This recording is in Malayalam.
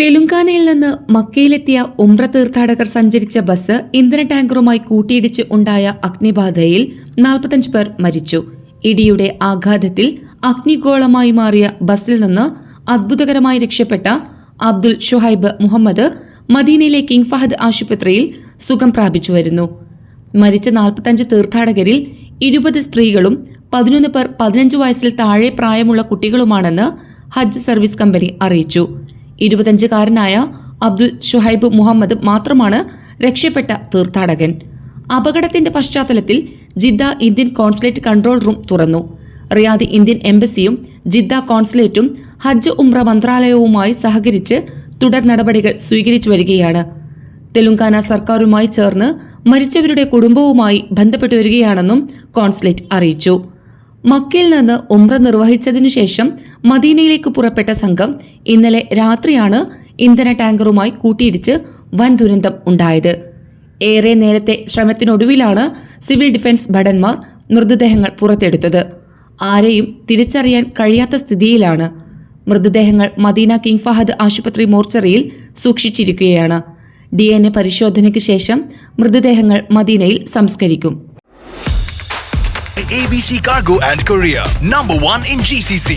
തെലുങ്കാനയിൽ നിന്ന് മക്കയിലെത്തിയ ഉംറ തീർത്ഥാടകർ സഞ്ചരിച്ച ബസ് ഇന്ധന ടാങ്കറുമായി കൂട്ടിയിടിച്ച് ഉണ്ടായ അഗ്നിബാധയിൽ നാൽപ്പത്തഞ്ച് പേർ മരിച്ചു. ഇടിയുടെ ആഘാതത്തിൽ അഗ്നിഗോളമായി മാറിയ ബസ്സിൽ നിന്ന് അത്ഭുതകരമായി രക്ഷപ്പെട്ട അബ്ദുൽ ഷുഹൈബ് മുഹമ്മദ് മദീനയിലെ കിങ് ഫഹദ് ആശുപത്രിയിൽ സുഖം പ്രാപിച്ചു വരുന്നു. മരിച്ച നാൽപ്പത്തഞ്ച് തീർത്ഥാടകരിൽ ഇരുപത് സ്ത്രീകളും പതിനൊന്ന് പേർ പതിനഞ്ച് വയസ്സിൽ താഴെ പ്രായമുള്ള കുട്ടികളുമാണെന്ന് ഹജ്ജ് സർവീസ് കമ്പനി അറിയിച്ചു. ഇരുപത്തഞ്ചുകാരനായ അബ്ദുൽ ഷുഹൈബ് മുഹമ്മദ് മാത്രമാണ് രക്ഷപ്പെട്ട തീർത്ഥാടകൻ. അപകടത്തിന്റെ പശ്ചാത്തലത്തിൽ Jeddah Indian consulate control room തുറന്നു. റിയാദ് ഇന്ത്യൻ എംബസിയും ജിദ്ദ കോൺസുലേറ്റും ഹജ്ജ് ഉംറ മന്ത്രാലയവുമായി സഹകരിച്ച് തുടർ നടപടികൾ സ്വീകരിച്ചു വരികയാണ്. തെലുങ്കാന സർക്കാരുമായി ചേർന്ന് മരിച്ചവരുടെ കുടുംബവുമായി ബന്ധപ്പെട്ടു വരികയാണെന്നും കോൺസുലേറ്റ് അറിയിച്ചു. മക്കയിൽ നിന്ന് ഉംറ നിർവഹിച്ചതിനു ശേഷം മദീനയിലേക്ക് പുറപ്പെട്ട സംഘം ഇന്നലെ രാത്രിയാണ് ഇന്ധന ടാങ്കറുമായി കൂട്ടിയിടിച്ച് വൻ ദുരന്തം ഉണ്ടായത്. ഏറെ നേരത്തെ ശ്രമത്തിനൊടുവിലാണ് സിവിൽ ഡിഫൻസ് ഭടന്മാർ മൃതദേഹങ്ങൾ പുറത്തെടുത്തത്. ആരെയും തിരിച്ചറിയാൻ കഴിയാത്ത സ്ഥിതിയിലാണ്. മൃതദേഹങ്ങൾ മദീന കിങ് ഫഹദ് ആശുപത്രി മോർച്ചറിയിൽ സൂക്ഷിച്ചിരിക്കുകയാണ്. ഡി എൻ എ പരിശോധനയ്ക്ക് ശേഷം മൃതദേഹങ്ങൾ മദീനയിൽ സംസ്കരിക്കും. ABC Cargo and Korea, number one in GCC.